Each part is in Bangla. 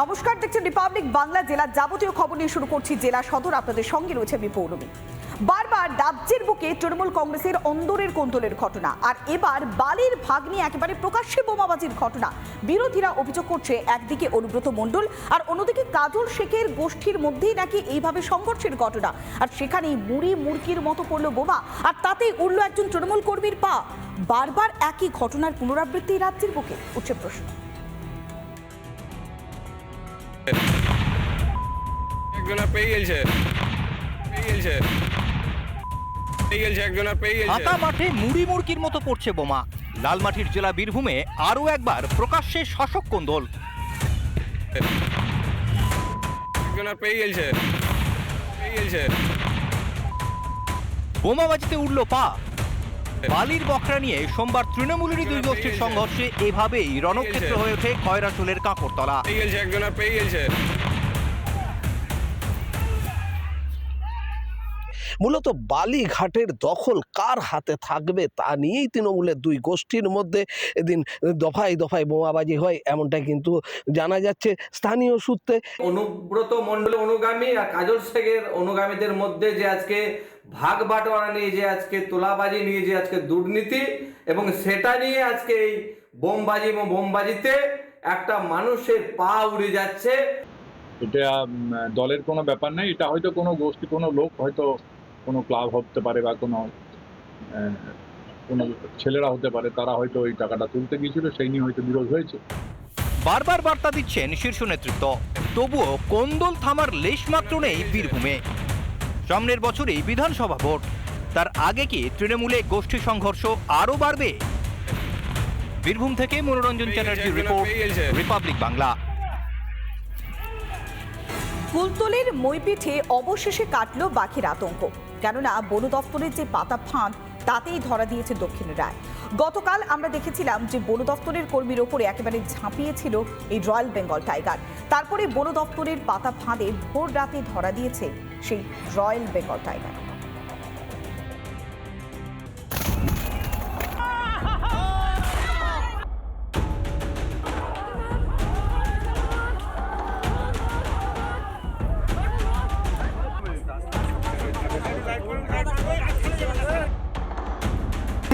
নমস্কার, দেখছেন রিপাবলিক বাংলা জেলার যাবতীয় খবর নিয়ে শুরু করছি জেলা সদর। আপনাদের সঙ্গে রয়েছে আমি পৌলমী বারবার রাজ্যের বুকে তৃণমূল কংগ্রেসের অন্দরের কোন্দলের ঘটনা, আর এবার বালির ভাগ নিয়ে একেবারে প্রকাশ্যে বোমাবাজির ঘটনা। বিরোধীরা অভিযোগ করছে, একদিকে অনুব্রত মণ্ডল, আর অন্যদিকে কাজল শেখের গোষ্ঠীর মধ্যেই নাকি এইভাবে সংঘর্ষের ঘটনা। আর সেখানেই মুড়ি মুরকির মতো পড়ল বোমা, আর তাতেই উঠল একজন তৃণমূল কর্মীর পা। বারবার একই ঘটনার পুনরাবৃত্তি রাজ্যের বুকে, উঠছে প্রশ্ন। একজনের পেয়ে গেছে পেয়ে গেছে পেয়ে গেছে একজনের পেয়ে গেছে হাতা মাঠে মুড়ি মুরগির মতো পড়ছে বোমা। লালমাটির জেলা বীরভূমে আরও একবার প্রকাশ্যে শাসক কোন্দল। একজনের পেয়ে গেছে পেয়ে গেছে বোমাবাজিতে উঠল পা। বালির বখরা নিয়ে সোমবার তৃণমূলেরই দুই গোষ্ঠীর সংঘর্ষে এভাবেই রণক্ষেত্র হয়ে ওঠে খয়রাচুলের কাঁকরতলা পেয়ে গেছে পেয়ে গেছে মূলত বালিঘাটের দখল কার হাতে থাকবে তা নিয়েই তৃণমূলের দুই গোষ্ঠীর মধ্যে এদিন দফায় দফায় বোমাবাজি হয় এমনটা কিন্তু জানা যাচ্ছে স্থানীয় সূত্রে। অনুব্রত মণ্ডল অনুগামী আর কাজল শেখের অনুগামীদের মধ্যে যে আজকে ভাগ বাটোয়ারা নিয়ে যে আজকে তোলাবাজি নিয়ে যে আজকে দুর্নীতি এবং সেটা নিয়ে আজকে এই বোমবাজি এবং বোমবাজিতে একটা মানুষের পা উড়ে যাচ্ছে। এটা দলের কোনো ব্যাপার নেই এটা হয়তো কোনো গোষ্ঠী কোনো লোক হয়তো কোনো ক্লাব হতে পারে বা কোনো কোনো ছেলেরা হতে পারে তারা হয়তো ওই টাকাটা তুলতে গিয়েছিল সেই নিয়ে হয়তো বিরোধ হয়েছে। বারবার বার্তা দিচ্ছেন শীর্ষ নেতৃত্ব। তবুও কোন্দল থামার লেশমাত্র নেই বীরভূমে। সামনের বছরেই বিধানসভা ভোট। তার আগে কি তৃণমূলে গোষ্ঠী সংঘর্ষ আরও বাড়বে? বীরভূম থেকে মনোরঞ্জন চ্যাটার্জির রিপোর্ট রিপাবলিক বাংলা। কুলতলির মইপিঠে অবশেষে কাটল বাকির আতঙ্ক। কেননা বন দফতরের যে পাতা ফাঁদ, তাতেই ধরা দিয়েছে দক্ষিণ রায়। গতকাল আমরা দেখেছিলাম যে বন দফতরের কর্মীর ওপরে একেবারে ঝাঁপিয়েছিল এই রয়্যাল বেঙ্গল টাইগার। তারপরে বন দফতরের পাতা ফাঁদে ভোর রাতে ধরা দিয়েছে সেই রয়্যাল বেঙ্গল টাইগার।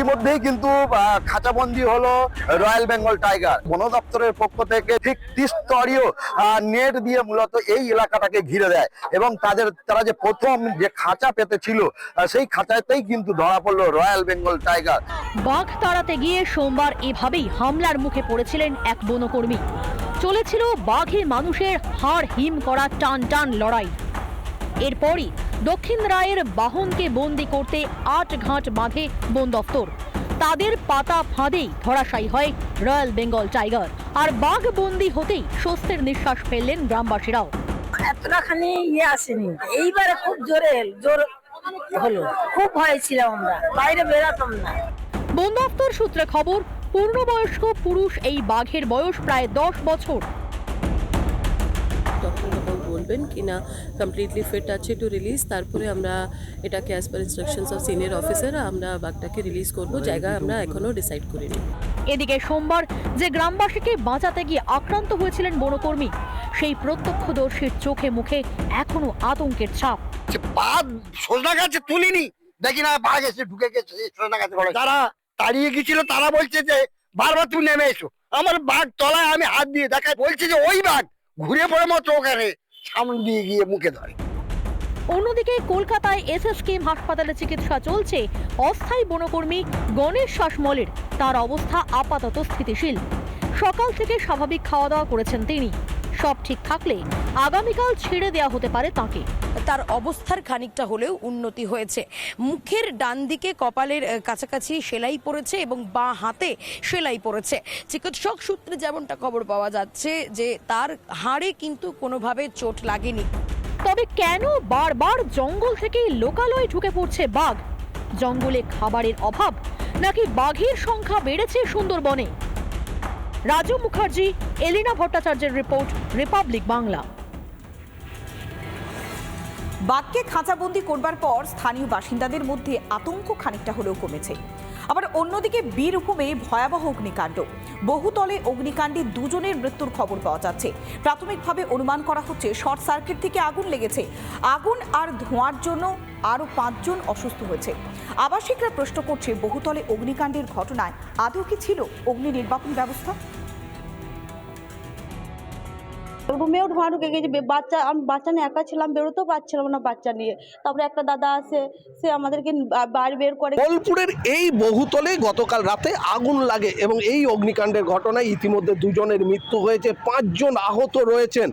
ইতিমধ্যেই কিন্তু খাঁচাবন্দি হলো রয়্যাল বেঙ্গল টাইগার। বন দপ্তরের পক্ষ থেকে ঠিক ত্রিস্তরীয় নেট দিয়ে মূলত এই এলাকাটাকে ঘিরে দেয়। এবং তাদের, তারা যে প্রথম যে খাঁচা পেতে ছিল সেই খাঁচাতেই কিন্তু ধরা পড়ল রয়্যাল বেঙ্গল টাইগার। বাঘ তাড়াতে গিয়ে সোমবার এভাবেই হামলার মুখে পড়েছিলেন এক বনকর্মী। চলেছিল বাঘে মানুষের হাড় হিম করা টান টান লড়াই। এরপরই দক্ষিণ রায়ের বাহনকে বন্দি করতে আট ঘাট বাঁধে বন দফতর। তাদের পাতা ফাঁদেই ধরাশায়ী হয় রয়্যাল বেঙ্গল টাইগার। আর বাঘ বন্দি হতেই স্বস্তির নিঃশ্বাস ফেললেন গ্রামবাসীরাও। এতটাখানি ইয়ে আসেনি। এইবারে খুব জোরে জোর হলো। খুব ভয় ছিলাম আমরা বাইরে বেরাতাম না। বন দফতর সূত্রে খবর পূর্ণবয়স্ক পুরুষ এই বাঘের বয়স প্রায় দশ বছর। বলবেন কি না কমপ্লিটলি ফিট আছে টু রিলিজ তারপরে আমরা এটাকে as per instructions of senior officer আমরা বাঘটাকে রিলিজ করব জায়গা আমরা এখনও ডিসাইড করিনি। এদিকে সোমবার যে গ্রামবাসীকে বাঁচাতে গিয়ে আক্রান্ত হয়েছিলেন বনকর্মী সেই প্রত্যক্ষদর্শীর চোখে মুখে এখনও আতঙ্কের ছাপ। পা সোজনা গাছে তুলিনি। দেখি না বাঘ এসে ঢুকে গেছে সোজনা গাছে যারা তাড়িয়ে গেছিল তারা বলছে যে বারবার তুমি নেমে এসো। আমার বাঘ তলায় আমি হাত দিয়ে দেখাই বলছে যে ওই বাঘ ঘুরে পড়ে মতো ওখানে। সামনে দিয়ে গিয়ে মুখে ধরে। অন্যদিকে কলকাতায় এসএসকেএম হাসপাতালে চিকিৎসা চলছে। অস্থায়ী বনকর্মী গণেশ শাসমলের তার অবস্থা আপাতত স্থিতিশীল। সকাল থেকে স্বাভাবিক খাওয়া দাওয়া করেছেন তিনি। সব ঠিক থাকলে আগামীকাল ছেড়ে দেওয়া হতে পারে তাকে। তার অবস্থার খানিকটা হলেও উন্নতি হয়েছে। মুখের ডান দিকে কপালের কাছাকাছি সেলাই পড়েছে এবং বাঁ হাতে সেলাই পড়েছে। চিকিৎসক সূত্রে যেমনটা খবর পাওয়া যাচ্ছে যে, তার হাড়ে কিন্তু কোনোভাবে চোট লাগেনি। তবে কেন বারবার জঙ্গল থেকে লোকালয়ে ঢুকে পড়ছে বাঘ? জঙ্গলে খাবারের অভাব নাকি বাঘের সংখ্যা বেড়েছে সুন্দরবনে? রাজু মুখার্জি, এলিনা ভট্টাচার্যের রিপোর্ট, রিপাবলিক বাংলা। বাঘকে খাঁচাবন্দি করবার পর স্থানীয় বাসিন্দাদের মধ্যে আতঙ্ক খানিকটা হলেও কমেছে। আবার অন্যদিকে বীরভূমে ভয়াবহ অগ্নিকাণ্ড। বহুতলে অগ্নিকাণ্ডে দুজনের মৃত্যুর খবর পাওয়া যাচ্ছে। প্রাথমিকভাবে অনুমান করা হচ্ছে শর্ট সার্কিট থেকে আগুন লেগেছে। আগুন আর ধোঁয়ার জন্য আরও পাঁচজন অসুস্থ হয়েছে। আবাসিকরা প্রশ্ন করছে বহুতলে অগ্নিকাণ্ডের ঘটনায় আদৌ কি ছিল অগ্নি নির্বাপন ব্যবস্থা? রুমেও ধোঁয়া ঢুকে গেছে। বাচ্চা আমি বাচ্চা নিয়ে একা ছিলাম বেরোতেও পারছিলাম না বাচ্চা নিয়ে। তারপরে একটা দাদা আসে সে আমাদেরকে বা- বাইরে বের করে। বোলপুরের এই বহুতলে গতকাল রাতে আগুন লাগে এবং এই অগ্নিকাণ্ডের ঘটনায় ইতিমধ্যে দুজনের মৃত্যু হয়েছে পাঁচজন আহত রয়েছেন।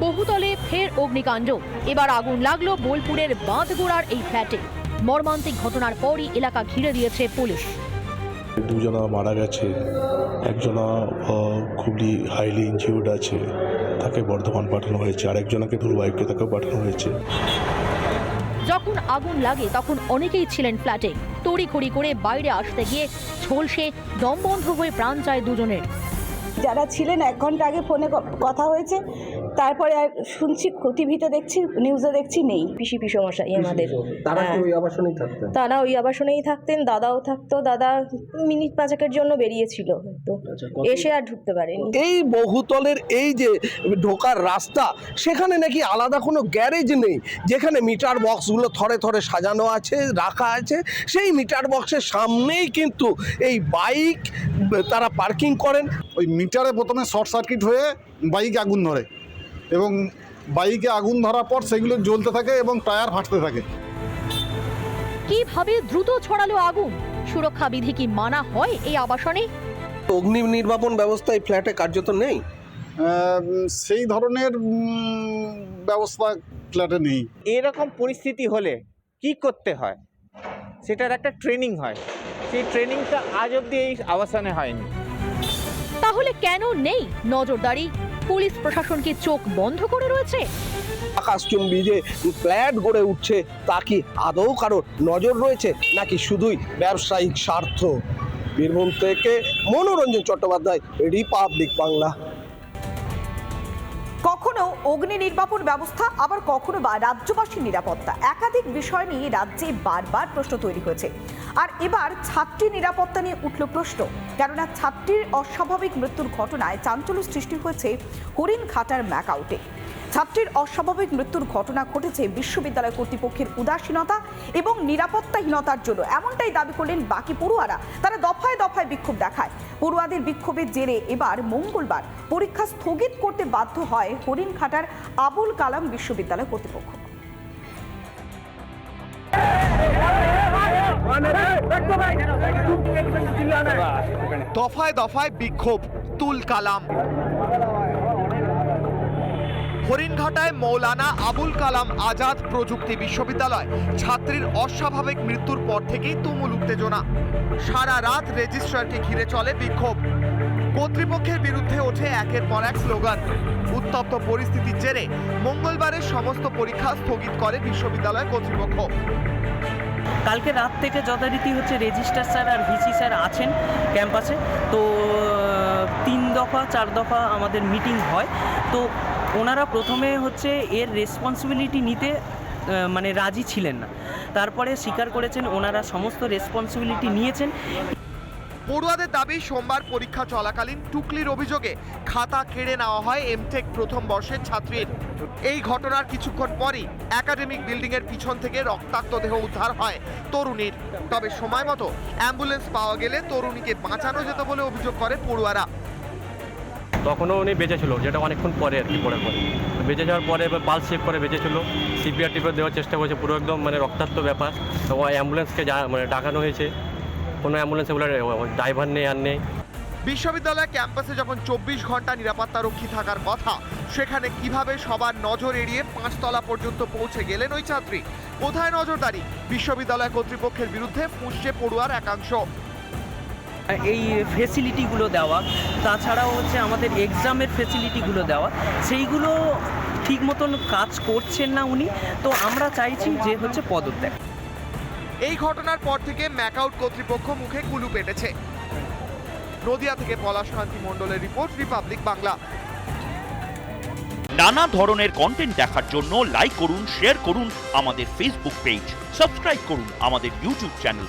বহুতলে ফের অগ্নিকাণ্ড। এবার আগুন লাগল বোলপুরের বাঁধগোড়ার এই ফ্ল্যাটে। মর্মান্তিক ঘটনার পরই এলাকা ঘিরে দিয়েছে পুলিশ। দুজনা মারা গেছে একজনা খুবই হাইলি ইনজিউর্ড আছে তাকে বর্ধমান পাঠানো হয়েছে আর একজনকে দুর্বাইকে তাকেও পাঠানো হয়েছে। যখন আগুন লাগে তখন অনেকেই ছিলেন ফ্ল্যাটে তড়িঘড়ি করে বাইরে আসতে গিয়ে ঝলসে দম বন্ধ হয়ে প্রাণ যায় দুজনের। যারা ছিলেন এক ঘণ্টা আগে ফোনে কথা হয়েছে তারপরে আর শুনছি টিভিতে দেখছি নিউজে দেখছি নেই। পিসি পিসো মশাই আমাদের। তারা হ্যাঁ। ওই আবাসনেই থাকতেন? তারা ওই আবাসনেই থাকতেন দাদাও থাকতো। দাদা মিনিট পাঁচেকের জন্য বেরিয়েছিল তো এসে আর ঢুকতে পারেনি। এই বহুতলের এই যে ঢোকার রাস্তা সেখানে নাকি আলাদা কোনো গ্যারেজ নেই যেখানে মিটার বক্সগুলো থরে থরে সাজানো আছে রাখা আছে। সেই মিটার বক্সের সামনেই কিন্তু এই বাইক তারা পার্কিং করেন। ওই মিটারে প্রথমে শর্ট সার্কিট হয়ে বাইক আগুন ধরে। এবং বাইকে আগুন ধরার পর সেগুলো জ্বলতে থাকে এবং টায়ার ফাটতে থাকে। কীভাবে দ্রুত ছড়ালো আগুন? সুরক্ষা বিধি কি মানা হয় এই আবাসনে? অগ্নি নির্বাপন ব্যবস্থা এই ফ্ল্যাটে কার্যত নেই? সেই ধরনের ব্যবস্থা ফ্ল্যাটে নেই। এরকম পরিস্থিতি হলে কি করতে হয়? সেটার একটা ট্রেনিং হয়। সেই ট্রেনিংটা আজ অবধি এই আবাসনে হয়নি। তাহলে কেন নেই নজরদারি? পুলিশ প্রশাসন কি চোখ বন্ধ করে রয়েছে? আকাশচুম্বী যে ফ্ল্যাট গড়ে উঠছে, তা কি আদৌ কারোর নজর রয়েছে? নাকি শুধুই ব্যবসায়িক স্বার্থ? বীরভূম থেকে মনোরঞ্জন চট্টোপাধ্যায়, রিপাবলিক বাংলা। কখনো অগ্নি নির্বাপন ব্যবস্থা, আবার কখনো বা রাজ্যবাসীর নিরাপত্তা? একাধিক বিষয় নিয়ে রাজ্যে বারবার প্রশ্ন তৈরি হয়েছে। আর এবার ছাত্রী নিরাপত্তা নিয়ে উঠল প্রশ্ন। কেননা ছাত্রীর অস্বাভাবিক মৃত্যুর ঘটনায় চাঞ্চল্য সৃষ্টি হয়েছে হরিণ খাটার ম্যাকআউটে ছাত্রীর অস্বাভাবিক মৃত্যুর ঘটনা ঘটেছে বিশ্ববিদ্যালয় কর্তৃপক্ষের উদাসীনতা এবং নিরাপত্তাহীনতার জন্য। এমনটাই দাবি করলেন বাকি পড়ুয়ারা। তারা দফায় দফায় বিক্ষোভ দেখায়। পড়ুয়াদের বিক্ষোভের জেরে এবার মঙ্গলবার পরীক্ষা স্থগিত করতে বাধ্য হয় হরিণঘাটার আবুল কালাম বিশ্ববিদ্যালয় কর্তৃপক্ষ। দফায় দফায় বিক্ষোভ। তুল কালাম। হরিণঘাটায় মৌলানা আবুল কালাম আজাদ প্রযুক্তি বিশ্ববিদ্যালয়। ছাত্রীর অস্বাভাবিক মৃত্যুর পর থেকেই তুমুল উত্তেজনা। সারা রাত রেজিস্ট্রারকে ঘিরে চলে বিক্ষোভ। কর্তৃপক্ষের বিরুদ্ধে ওঠে একের পর এক স্লোগান। উত্তপ্ত পরিস্থিতির জেরে মঙ্গলবারের সমস্ত পরীক্ষা স্থগিত করে বিশ্ববিদ্যালয় কর্তৃপক্ষ। কালকে রাত থেকে যথারীতি হচ্ছে রেজিস্ট্রার স্যার আর ভিসি স্যার আছেন ক্যাম্পাসে। তো তিন দফা, চার দফা আমাদের মিটিং হয়। তো ওনারা প্রথমে হচ্ছে এর রেসপন্সিবিলিটি নিতে মানে রাজি ছিলেন না। তারপরে স্বীকার করেছেন ওনারা সমস্ত রেসপন্সিবিলিটি নিয়েছেন। পড়ুয়াদের দাবি, সোমবার পরীক্ষা চলাকালীন টুকলির অভিযোগে খাতা কেড়ে নেওয়া হয় এমটেক প্রথম বর্ষের ছাত্রীর। এই ঘটনার কিছুক্ষণ পরই একাডেমিক বিল্ডিং এর পিছন থেকে রক্তাক্ত দেহ উদ্ধার হয় তরুণীর। তবে সময় মতো অ্যাম্বুলেন্স পাওয়া গেলে তরুণীকে বাঁচানো যেত বলে অভিযোগ করে পড়ুয়ারা। তখনও উনি বেঁচে ছিল, যেটা অনেকক্ষণ পরে আর কি পরে পরে। বেঁচে যাওয়ার পরে এবার পালস চেক করে বেঁচে ছিল। সিপিআর টিপিআর দেওয়ার চেষ্টা করেছে, পুরো একদম মানে রক্তাক্ত ব্যাপার। তো অ্যাম্বুলেন্সকে যা মানে ডাকানো হয়েছে। কোনো অ্যাম্বুলেন্স এগুলো ড্রাইভার নেই, আর নেই। বিশ্ববিদ্যালয় ক্যাম্পাসে যখন চব্বিশ ঘণ্টা নিরাপত্তারক্ষী থাকার কথা, সেখানে কীভাবে সবার নজর এড়িয়ে পাঁচতলা পর্যন্ত পৌঁছে গেলেন ওই ছাত্রী? কোথায় নজরদারি? বিশ্ববিদ্যালয় কর্তৃপক্ষের বিরুদ্ধে ফুঁসছে পড়ুয়ার একাংশ। এই ফেসিলিটিগুলো দেওয়া তাছাড়াও হচ্ছে আমাদের এক্সামের ফেসিলিটিগুলো দেওয়া সেইগুলো ঠিক মতন কাজ করছেন না উনি তো আমরা চাইছি যে হচ্ছে পদত্যাগ। এই ঘটনার পর থেকে ম্যাকআউট কর্তৃপক্ষ মুখে কুলু পেটেছে। নদিয়া থেকে পলাশ কান্তি মণ্ডলের রিপোর্ট রিপাবলিক বাংলা। নানা ধরনের কন্টেন্ট দেখার জন্য লাইক করুন শেয়ার করুন আমাদের ফেসবুক পেজ সাবস্ক্রাইব করুন আমাদের ইউটিউব চ্যানেল